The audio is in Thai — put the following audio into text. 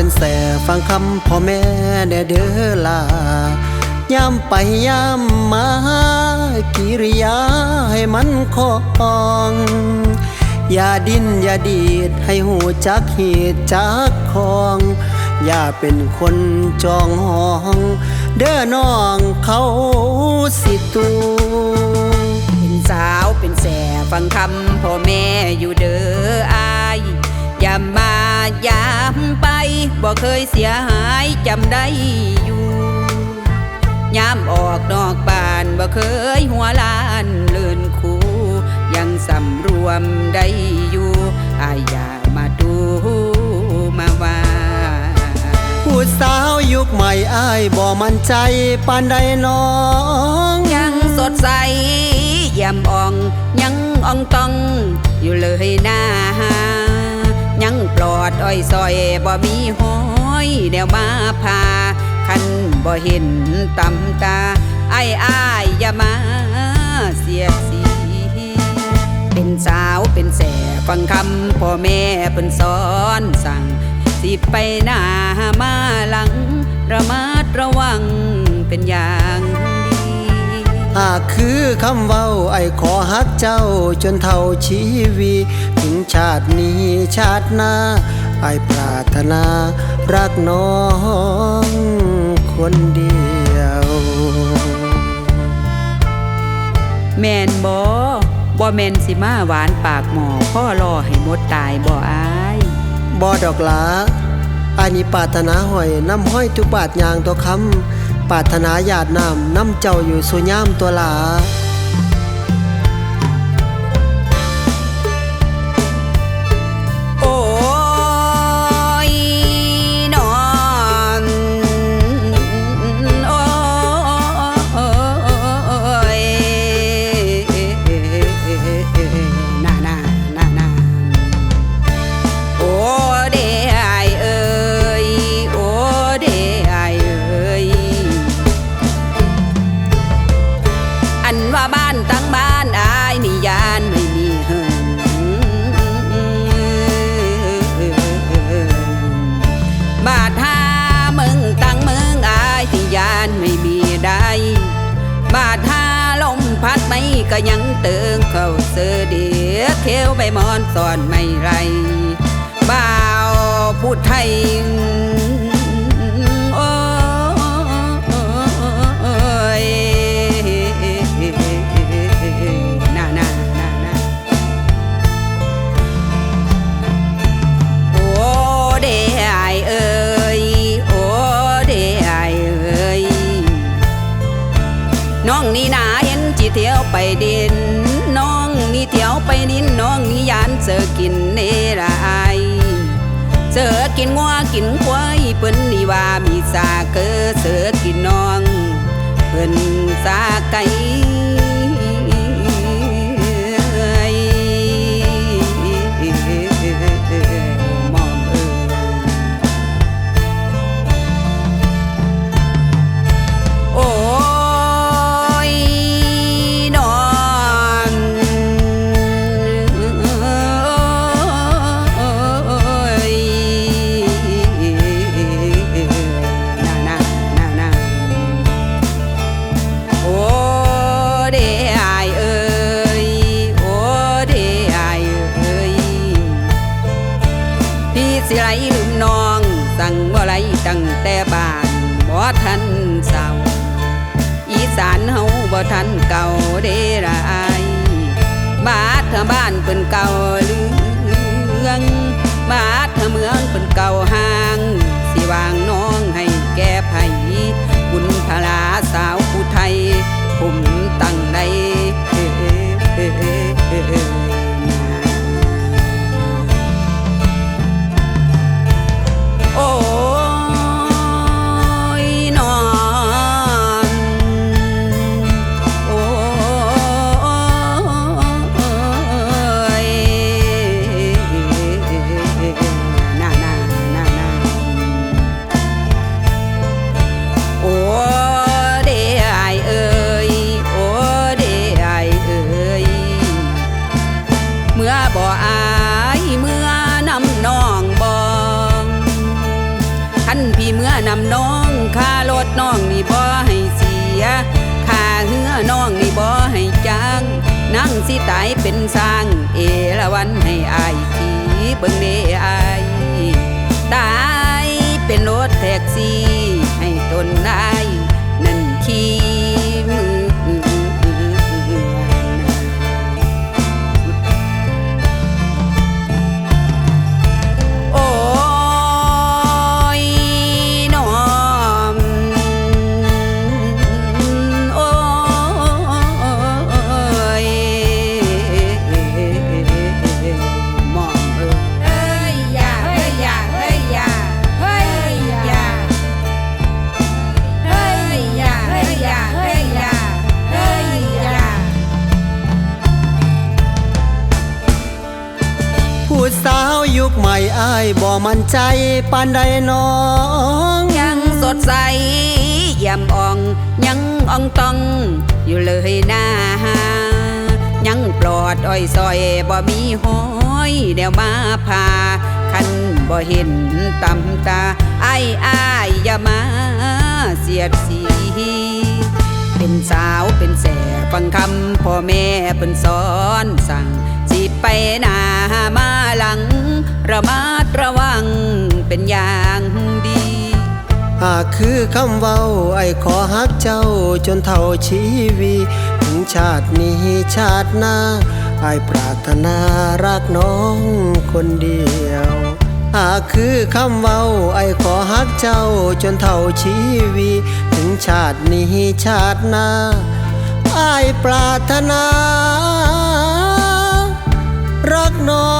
เป็นแสฟังคำพ่อแม่แด่เด้อลายามไปยามมากิริยาให้มันคองอย่าดิ้นอย่าดีดให้หูจักเหตุจักของ อย่าเป็นคนจองห้อง เด้อน้องเขาสิตูเป็นสาวเป็นแสฟังคำพ่อแม่อยู่เด้ออายอย่ามา ย้ำไปบ่เคยเสียหายจำได้อยู่ยามออกนอกบ้านบ่เคยหัวลานเลื่นคูยังสำรวมได้อยู่อายามาดูมาว่าผู้สาวยุคใหม่อ้ายบ่มั่นใจปานใดน้อง ยังสดใสยี่ยมอ่องยังอ่องต้องอยู่เลยหนะยังปลอ ดอ้อยซอยบ่มีห้อยเดี๋ยวมาพา คันบ่เห็นตำตาไอ้อ้ายอย่ามาเสียสี เป็นสาวเป็นแสฟังคำพ่อแม่เพิ่นสอนสั่ง สิไปหน้ามาหลัง ระมัดระวังเป็นอย่างดีหากคือคำเว้าไอ้ขอฮักเจ้าจนเท่าชีวี ตินี้ชาติหน้าไอ้ปรารถนารักน้องคนเดียว แม่นบ่บ่แม่นสิมาหวานปากหมอพ่อรอให้หมดตายบ่อายบ่ดอกหลาอันนี้ปรารถนาหอยน้ำห้อยทุกบาทยางตัวคำปรารถนาหยาดน้ำน้ำเจ้าอยู่สุย่ามตัวหลา ยังเติงเข้าเสือเดียเขียวใบมอนสอนไม่ไรบ่าวพูดไทย น้องนี่นาเห็นจีเที่ยวไปดิน น้องนี่เที่ยวไปดิน น้องนี่ยานเสือกินเนรายเสือกินงัวกินควายเปิ้นนี่ว่ามีสาเกอเสือกินน้อง บ้านบ่ทันเศร้าอีสานเฮาบ่ทันเก่าเด้ละอายบาดเธอบ้านเป็นเก่าเรืองบาดเธอเมืองเป็นเก่าห่าง ถน้องนี่บ่ให้เสียค่าเหือน้องนี่บ่ให้จ้างนั่งสิตายเป็นสร้าง เอละวันให้อายทีเบิ่งเด้อายตายเป็นรถแท็กซี่ ให้ตนนายนั่นขี่ ยุคใหม่อายบ่มั่นใจปานใดน้อง ยังสดใสยำอ่อง ยังอ่องตอง อยู่เลยหน้า ยังปลอดอ้อยซอยบ่มีห้อยเดี๋ยวมาพา คันบ่เห็นตำตาไอ้ไอ้ายอย่ามาเสียดสี เป็นสาวเป็นแสฟังคำพ่อแม่เป็นสอนสั่ง ไปหน้ามาหลัง ระมัดระวังเป็นอย่างดีหากคือคำเว้าไอ้ขอฮักเจ้าจนเท่าชีวิตถึงชาตินี้ชาติหน้าไอ้ปรารถนารักน้องคนเดียวหากคือคำเว้าไอ้ขอฮักเจ้าจนเท่าชีวิตถึงชาตินี้ชาติหน้าไอ้ปรารถนา รักน้อง